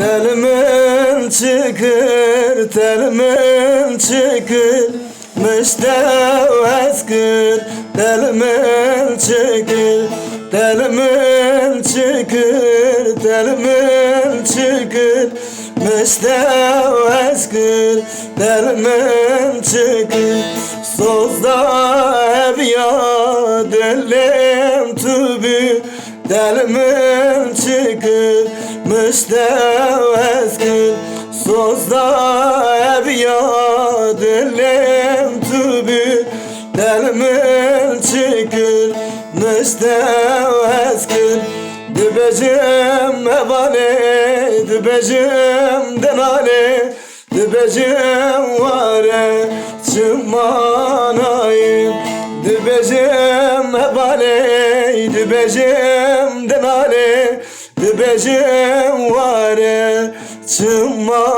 Telimin çıkır, telimin çıkır. Müştevez kır, telimin çıkır. Telimin çıkır, telimin çıkır. Müştevez kır, telimin çıkır. Sozda ev ya dilim tübü Delimin çıkır müstevez kır Sozda ev ya dilim tübü. Delimin çıkır müstevez kır Dübecim evale, dübecim denale Dübecim vare, çımanayım Dübecim evale, dübecim denale Dübecim vare, çımanayım